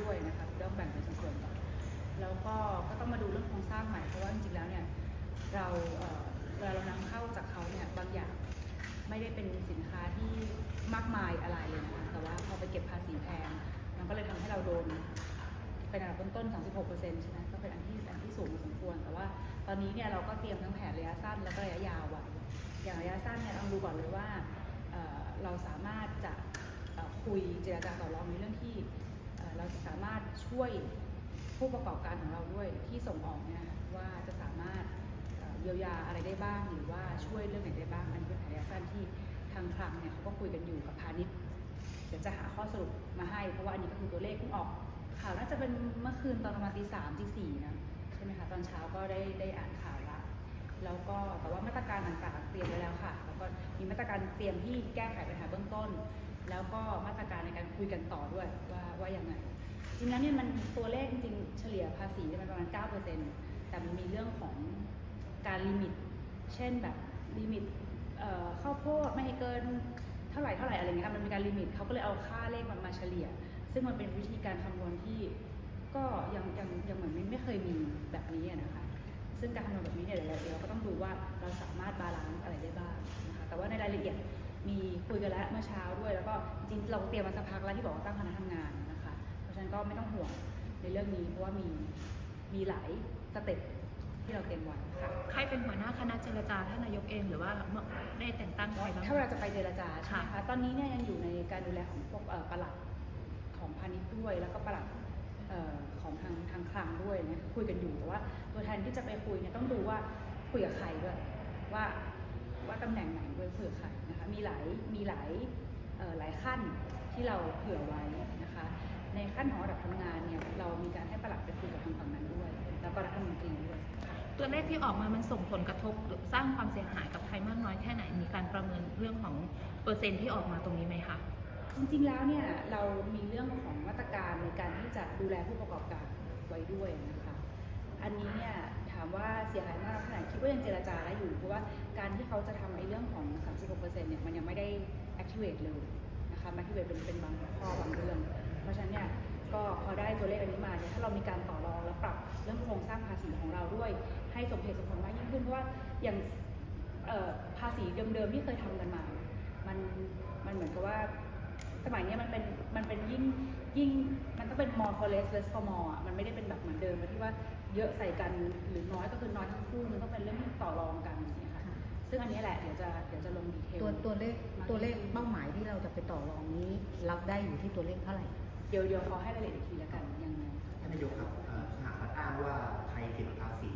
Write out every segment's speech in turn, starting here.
ด้วยนะคะต้องแบ่งเป็นส่วนๆก่อนแล้วก็ก็ต้องมาดูเรื่องโครงสร้างใหม่เพราะว่าจริงๆแล้วเนี่ยเราเวลาเรานำเข้าจากเขาเนี่ยบางอย่างไม่ได้เป็นสินค้าที่มากมายอะไรนะคะแต่ว่าพอไปเก็บภาษีแพงมันก็เลยทำให้เราโดนเป็นอันดับต้นๆ36 ใช่ไหมก็เป็นอันที่อันที่สูงสมควร แต่ว่าตอนนี้เนี่ยเราก็เตรียมทั้งแผนระยะสั้นแล้วก็ระยะยาวไว้อย่างระยะสั้นเนี่ยต้องดูก่อนเลยว่าเราสามารถจะคุยเจรจาต่อรองในเรื่องที่ เราจะสามารถช่วยผู้ประกอบการของเราด้วยที่ส่งออกเนี่ยว่าจะสามารถเอ่อเยียวยาอะไรได้บ้าง หรือว่าช่วยเรื่องไหนได้บ้าง อันนี้เป็นแผนระยะสั้นที่ทางคลังเนี่ยเขาก็คุยกันอยู่กับพาณิชย์เดี๋ยวจะหาข้อสรุปมาให้ เพราะว่าอันนี้ก็คือตัวเลขเพิ่งออกข่าวน่าจะเป็นเมื่อคืนตอนประมาณตีสามตีสี่นะใช่ไหมคะตอนเช้าก็ได้ได้อ่านข่าวละแล้วก็แต่ว่ามาตรการต่างๆเตรียมไว้แล้วค่ะ แล้วก็มีมาตรการเตรียมที่แก้ไขปัญหาเบื้องต้น แล้วก็มาตรการในการคุยกันต่อด้วยว่าว่ายังไงจริงแล้วเนี่ยมันตัวเลขจริงๆเฉลี่ยภาษีมันประมาณ 9%แต่มันมีเรื่องของการลิมิต เช่นแบบลิมิตเข้าวโพดไม่ให้เกินเท่าไหร่เท่าไหร่อะไรเงี้ยค่ะมันมีการลิมิตเขาก็เลยเอาค่าเลขมันมาเฉลี่ย ซึ่งมันเป็นวิธีการคำนวณที่ก็ยังยังยังเหมือนไม่ไม่เคยมีแบบนี้นะคะ ซึ่งการคำนวณแบบนี้เนี่ยเดี๋ยวเราเดี๋ยวเราก็ต้องดูว่าเราสามารถบาลานซ์อะไรได้บ้างนะคะ แต่ว่าในรายละเอียด มีคุยกันแล้วเมื่อเช้าด้วย แล้วก็จริงๆเราเตรียมมาสักพักแล้วที่บอกว่าตั้งคณะทำงานนะคะ เพราะฉะนั้นก็ไม่ต้องห่วงในเรื่องนี้เพราะว่ามีมีหลายสเต็ปที่เราเตรียมไว้ค่ะ ใครเป็นหัวหน้าคณะเจรจาท่านนายกเองหรือว่าได้แต่งตั้งใครบ้าง ถ้าเราจะไปเจรจาใช่ไหมค่ะคะตอนนี้เนี่ยยังอยู่ในการดูแลของพวกเอ่อปลัดของพาณิชย์ด้วย แล้วก็ปลัดเอ่อของทางทางคลังด้วยเนี่ยคุยกันอยู่แต่ว่า ตัวแทนที่จะไปคุยเนี่ยต้องดูว่าคุยกับใครด้วยว่าว่าตำแหน่งไหนด้วยคุยกับใครนะคะมี หลายมีหลายเอ่อหลายขั้นที่เราเผื่อไว้นะคะ ในขั้นของระดับทำงานเนี่ยเรามีการให้ปลัดไปคุยกับทางฝั่งนั้นด้วย แล้วก็รัฐมนตรีด้วยค่ะตัวเลขที่ออกมามันส่งผลกระทบหรือสร้างความเสียหายกับไทยมากน้อยแค่ไหนมีการประเมินเรื่องของเปอร์เซ็นต์ที่ออกมาตรงนี้ไหมคะจริงๆแล้วเนี่ยเรามีเรื่องของมาตรการในการที่จะดูแลผู้ประกอบการไว้ด้วยนะคะ อันนี้เนี่ยถามว่าเสียหายมากขน้อยแค่ไหนคิดว่ายังเจรจาได้อยู่ เพราะว่าการที่เขาจะทำไอ้เรื่องของ 36%เนี่ยมันยังไม่ได้ activate เลยนะคะ activate เป็นเป็นบางข้อบางเรื่อง เพราะฉะนั้นเนี่ยก็พอได้ตัวเลขอันนี้มาเนี่ยถ้าเรามีการต่อรองและปรับเรื่องโครงสร้างภาษีของเราด้วย ให้สมเหตุสมผลมากยิ่งขึ้นเพราะว่าอย่างภาษีเดิมๆที่เคยทำกันมา มันมันเหมือนกับว่า สมัยเนี้ยมันเป็นมันเป็นยิ่งยิ่งมันต้องเป็น more for less less for more อะมันไม่ได้เป็นแบบเหมือนเดิมที่ว่าเยอะใส่กันหรือน้อยก็คือน้อยทั้งคู่มันต้องเป็นเรื่องที่ต่อรองกันอย่างเงี้ยค่ะซึ่งอันนี้แหละเดี๋ยวจะเดี๋ยวจะลงดีเทลตัวตัวเลขมาตัวเลขเป้าหมายที่เราจะไปต่อรองนี้ รับได้อยู่ที่ตัวเลขเท่าไหร่ เดี๋ยวเดี๋ยวขอให้รายละเอียดอีกทีแล้วกันยังไงท่านนายกครับเอ่อสหรัฐอ้างว่าไทยเก็บภาษี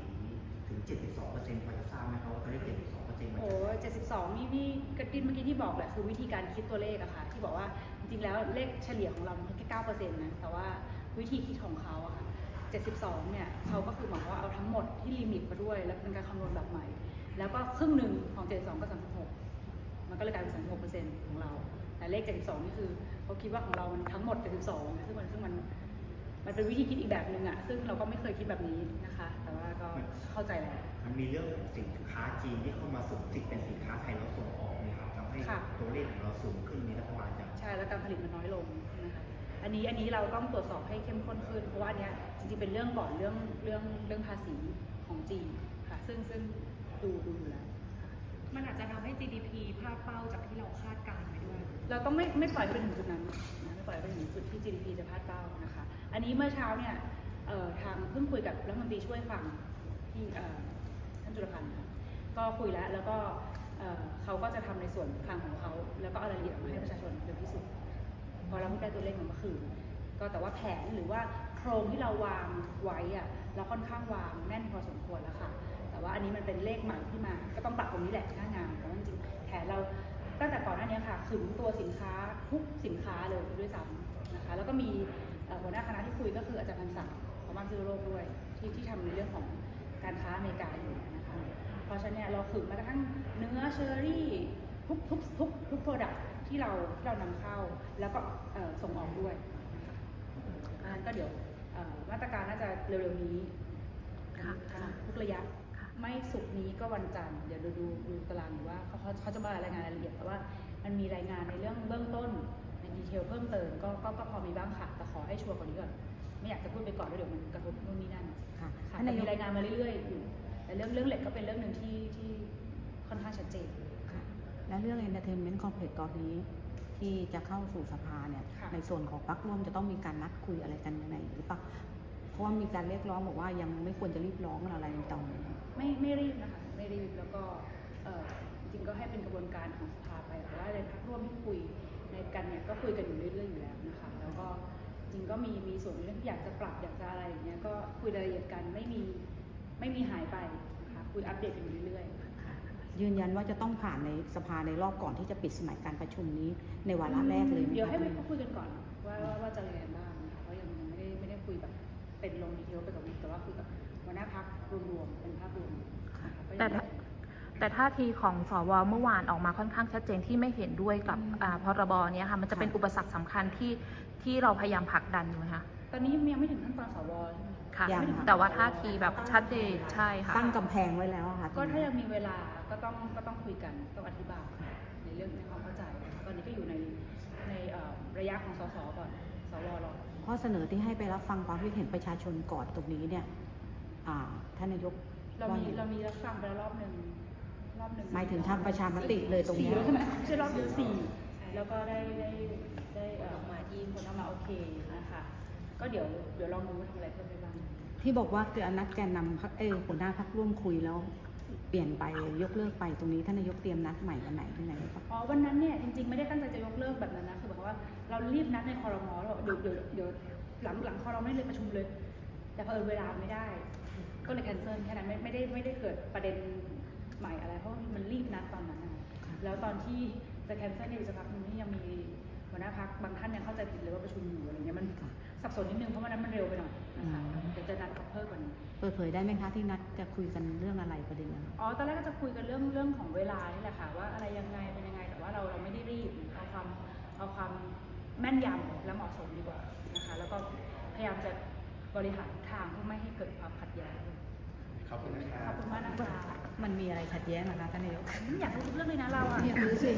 ถึง 72%พอจะทราบไหมครับว่าตัวเลข72%มันโอ้จะเจ็ดสิบสองนี่พี่กระตินเมื่อกี้ที่บอกแหละคือวิธีการคิดตัวเลขอะค่ะ ที่บอกว่าจริงๆแล้วเลขเฉลี่ยของเรามันแค่เก้าเปอร์เซ็นต์นะ แต่ว่าวิธีคิดของเขาอะค่ะเจ็ดสิบสองเนี่ยเขาก็คือหมายความว่าเอาทั้งหมดที่ลิมิตมาด้วย แล้วเป็นการคำนวณแบบใหม่ แล้วก็ครึ่งหนึ่งของเจ็ดสองก็สามสิบหกมันก็เลยกลายเป็นสามสิบหกเปอร์เซ็นต์ของเรา แต่เลขเจ็ดสิบสองนี่คือเขาคิดว่าของเรามันทั้งหมดเจ็ดสิบสองซึ่งมันซึ่งมันมันเป็นวิธีคิดอีกแบบหนึ่งอะซึ่งเราก็ไม่เคยคิดแบบนี้นะคะ แต่ว่าก็ เข้าใจแล้ว มันมีเรื่องของสินค้าจีนที่เข้ามาสูงสิทธิ์เป็นสินค้าไทยแล้วส่งออกนะครับทำให้ค่ะ ตัวเลขของเราสูงขึ้นนี้รัฐบาลจะ ใช่แล้วการผลิตมันน้อยลงนะคะอันนี้อันนี้เราต้องตรวจสอบให้เข้มข้นขึ้น เพราะว่าอันเนี้ยจริงๆเป็นเรื่องก่อนเรื่องเรื่องเรื่องภาษีของจีนค่ะ ซึ่งซึ่งดูดูอยู่แล้ว มันอาจจะทำให้ GDP พลาดเป้าจากที่เราคาดการณ์ไว้ด้วย เราต้องไม่ไม่ปล่อยให้ไปถึงจุดนั้นนะไม่ปล่อยให้ไปถึงจุดที่ GDP จะพลาดเป้านะคะ อันนี้เมื่อเช้าเนี่ยเอ่อทางเพิ่งคุยกับรัฐมนตรีช่วยฟัง ที่ท่านจุลพันธ์ก็คุยแล้วแล้วก็เขาก็จะทำในส่วนทางของเขา แล้วก็เอารายละเอียดออกมาให้ประชาชนเร็วที่สุด พอเราเพิ่งได้ตัวเลขมาเมื่อคืนก็แต่ว่าแผนหรือว่าโครงที่เราวางไว้อะเราค่อนข้างวางแน่นพอสมควรแล้วค่ะ แต่ว่าอันนี้มันเป็นเลขใหม่ที่มา ก็ต้องปรับตรงนี้แหละหน้างานแต่ว่าจริงแผนเราตั้งแต่ก่อนหน้านี้ค่ะขึงตัวสินค้าทุกสินค้าเลยด้วยซ้ำนะคะ แล้วก็มีหัวหน้าคณะที่คุยก็คืออาจารย์พันศักดิ์ของบ้านซิโรโลกด้วย ที่ที่ทำในเรื่องของ การค้าอเมริกาอยู่นะคะ เพราะฉะนั้นเนี่ยเราขึงมากระทั่งเนื้อเชอรี่ทุกทุกทุกทุกโปรดักที่เราที่เรานำเข้าแล้วก็เอ่อส่งออกด้วยอันนั้นก็เดี๋ยวเอ่อมาตรการน่าจะเร็วๆนี้ค่ะทั้งทุกระยะค่ะไม่สุกร์นี้ก็วันจันทร์เดี๋ยวดูดูดูตารางดูว่าเขาเขาเขาจะมารายงานรายละเอียดแต่ว่ามันมีรายงานในเรื่องเบื้องต้นในดีเทลเพิ่มเติมก็ก็ก็พอมีบ้างค่ะแต่ขอให้ชัวร์กว่านี้ก่อน ไม่อยากจะพูดไปก่อนแล้วเดี๋ยวมันกระทบนู่นนี่นั่นค่ะค่ะท่านแต่นายมีกรายงานมาเรื่อยๆอยู่แต่เรื่องเรื่องเหล็กก็เป็นเรื่องหนึ่งที่ที่ค่อนข้างชัดเจนค่ะ และเรื่อง entertainment complex ตอนนี้ที่จะเข้าสู่สภาเนี่ยค่ะในส่วนของพรรคร่วมจะต้องมีการนัดคุยอะไรกันยังไงหรือเปล่าเพราะว่ามีการเรียกร้องบอกว่ายังไม่ควรจะรีบร้องอะไรในตอนนี้ไม่ไม่รีบนะคะไม่รีบแล้วก็เอ่อจริงๆก็ให้เป็นกระบวนการของสภาไปแต่ว่าในพักร่วมที่คุยในกันเนี่ยก็คุยกันอยู่เรื่อยๆอยู่แล้วนะคะ แล้วก็จริง ก็มีมีส่วนในเรื่องที่อยากจะปรับอยากจะอะไรอย่างเงี้ยก็คุยรายละเอียดกันไม่มีไม่มีหายไปนะคะคุยอัปเดตกันอยู่เรื่อยๆยืนยันว่าจะต้องผ่านในสภาในรอบก่อนที่จะปิดสมัยการประชุมนี้ในวาระแรกเลยไหมคะเดี๋ยวให้ไปคุยกันก่อนว่าว่าว่าจะอะไรกันบ้างนะคะเพราะยังยังไม่ได้ไม่ได้คุยแบบเป็นลงดีเทลไปกับวิแต่ว่าคุยกับหัวหน้าพักรวมๆเป็นภาพรวมนะคะก็ยังแต่ไม่ถ้า แต่ท่าทีของสวเมื่อวานออกมาค่อนข้างชัดเจนที่ไม่เห็นด้วยกับอ่าพรบเนี้ยค่ะมันจะเป็นอุปสรรคสำคัญที่ที่เราพยายามผลักดันอยู่ไหมคะตอนนี้ยังไม่ถึงขั้นตอนสวใช่ไหมค่ะยังค่ะแต่ว่าท่าทีแบบชัดเจนใช่ค่ะตั้งกำแพงไว้แล้วอะค่ะก็ถ้ายังมีเวลาก็ต้องก็ต้องคุยกันต้องอธิบายในเรื่องในความเข้าใจ ตอนนี้ก็อยู่ในในเอ่อระยะของสสก่อนสวรอข้อเสนอที่ให้ไปรับฟังความคิดเห็นประชาชนก่อนตรงนี้เนี่ยอ่าท่านนายกเรามีว่ไงเรามีรับฟังไปแล้วรอบหนึ่ง รอบหนึ่งหมายถึงทำประชามติเลยตรงสี่เนี้ยแล้วใช่ไหมไม่ใช่รอบเดียวสี่แล้วก็ได้ได้ได้เอ่อมาทีคนเอามาโอเคนะคะก็เดี๋ยวเดี๋ยวลองดูว่าทำอะไรเพิ่มได้บ้าง ที่บอกว่าคือนัดแกนนำพักเออหัวหน้าพักร่วมคุยแล้วเปลี่ยนไปยกเลิกไปตรงนี้ท่านนายกเตรียมนัดใหม่วันไหนที่ไหนหรือเปล่าอ๋อวันนั้นเนี่ยจริงๆไม่ได้ตั้งใจจะยกเลิกแบบนั้นนะคือแบบว่าเรารีบนัดในคอรมอแล้วบอกเดี๋ยวเดี๋ยวเดี๋ยวหลังหลังคอรมอไม่เลยประชุมเลย แต่เผอิญเวลาไม่ได้ ก็เลยแคนเซิลแค่นั้นไม่ไม่ได้ไม่ได้เกิดประเด็น ใหม่อะไร เพราะว่ามันรีบนัดตอนนั้นนะคะแล้วตอนที่จะแคนเซิลเนี่ยอีกสักพักหนึงนี่ยังมีหัวหน้าพักบางท่านยังเข้าใจผิดเลยว่าประชุมอยู่อะไรเงี้ยมันสับสนนิดนึงเพราะวันนั้นมันเร็วไปหน่อยนะคะเดี๋ยวจะนัดเขาเพิ่มกว่านี้ เปิดเผยได้ไหมคะที่นัดจะคุยกันเรื่องอะไรประเด็นนั้นอ๋อตอนแรกก็จะคุยกันเรื่องเรื่องของเวลานี่แหละค่ะว่าอะไรยังไงเป็นยังไงแต่ว่าเราเราไม่ได้รีบเอาความเอาความแม่นยำและเหมาะสมดีกว่านะคะแล้วก็พยายามจะบริหารทางเพื่อไม่ให้เกิดความขัดแย้งข อบคุณนะคขรัอบบคุณมากนะคะมันมีอะไรขัดแย้งนะคะท่านนายกอยากรู้ทุกเรื่องเลยนะเราอะอยากรู้สิ